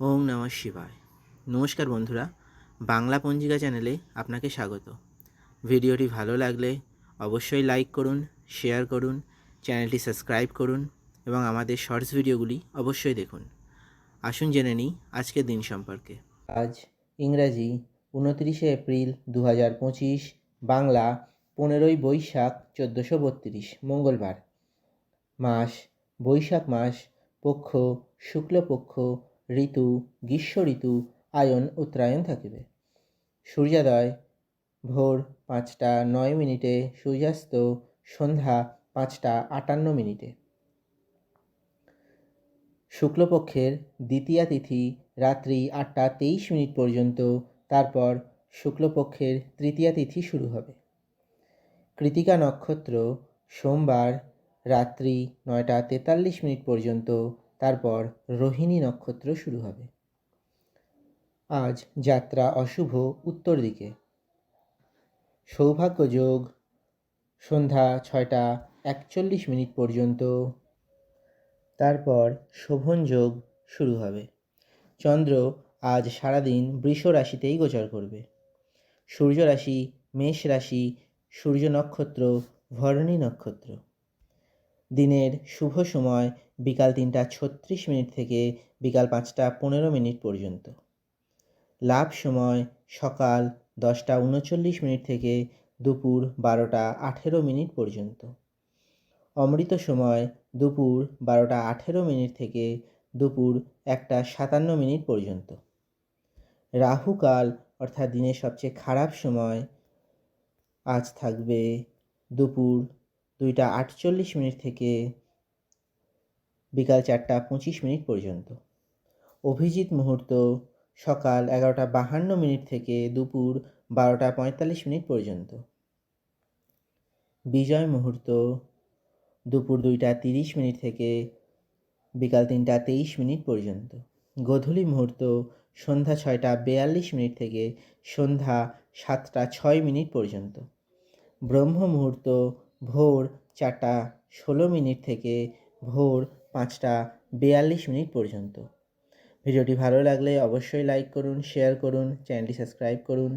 ওম নমঃ শিবায়। নমস্কার বন্ধুরা, বাংলা পঞ্জিকা চ্যানেলে আপনাকে স্বাগত। ভিডিওটি ভালো লাগলে অবশ্যই লাইক করুন, শেয়ার করুন, চ্যানেলটি সাবস্ক্রাইব করুন এবং আমাদের শর্টস ভিডিওগুলি অবশ্যই দেখুন। আসুন জেনে নিই আজকের দিন সম্পর্কে। আজ ইংরাজি উনত্রিশে এপ্রিল দু হাজার পঁচিশ, বাংলা পনেরোই বৈশাখ চোদ্দোশো বত্রিশ, মঙ্গলবার। মাস, বৈশাখ মাস, পক্ষ, শুক্লপক্ষ ঋতু, গ্রীষ্ম ঋতু, আয়ন, উত্তরায়ণ থাকিবে। সূর্যোদয়, ভোর পাঁচটা নয় মিনিটে, সূর্যাস্ত সন্ধ্যা পাঁচটা আটান্ন মিনিটে। শুক্লপক্ষের দ্বিতীয়া তিথি রাত্রি আটটা তেইশ মিনিট পর্যন্ত, তারপর শুক্লপক্ষের তৃতীয়া তিথি শুরু হবে। কৃতিকা নক্ষত্র সোমবার রাত্রি নয়টা তেতাল্লিশ মিনিট পর্যন্ত তারপর রোহিণী নক্ষত্র শুরু হবে। আজ যাত্রা অশুভ উত্তর দিকে। সৌভাগ্য যোগ, সন্ধ্যা ছয়টা একচল্লিশ মিনিট পর্যন্ত। তারপর শোভন যোগ শুরু হবে। চন্দ্র আজ সারাদিন বৃষ রাশিতেই গোচর করবে। সূর্য রাশি, মেষ রাশি, সূর্য নক্ষত্র, ভরণী নক্ষত্র। দিনের শুভ সময় বিকাল তিনটা ছত্রিশ মিনিট থেকে বিকাল পাঁচটা পনেরো মিনিট পর্যন্ত। লাভ সময় সকাল দশটা উনচল্লিশ মিনিট থেকে দুপুর বারোটা আঠেরো মিনিট পর্যন্ত। অমৃত সময় দুপুর বারোটা আঠেরো মিনিট থেকে দুপুর একটা সাতান্ন মিনিট পর্যন্ত। রাহুকাল অর্থাৎ দিনের সবচেয়ে খারাপ সময় আজ থাকবে দুপুর দুইটা আটচল্লিশ মিনিট থেকে বিকাল চারটা পঁচিশ মিনিট পর্যন্ত। অভিজিৎ মুহূর্ত সকাল এগারোটা বাহান্ন মিনিট থেকে দুপুর বারোটা পঁয়তাল্লিশ মিনিট পর্যন্ত। বিজয় মুহূর্ত দুপুর দুইটা তিরিশ মিনিট থেকে বিকাল তিনটা তেইশ মিনিট পর্যন্ত। গোধূলি মুহূর্ত সন্ধ্যা ছয়টা বেয়াল্লিশ মিনিট থেকে সন্ধ্যা সাতটা ছয় মিনিট পর্যন্ত। ব্রহ্ম মুহূর্ত ভোর চারটা ষোলো মিনিট থেকে ভোর পাঁচটা বিয়াল্লিশ মিনিট পর্যন্ত। ভিডিওটি ভালো লাগলে অবশ্যই লাইক করুন শেয়ার করুন চ্যানেলটি সাবস্ক্রাইব করুন।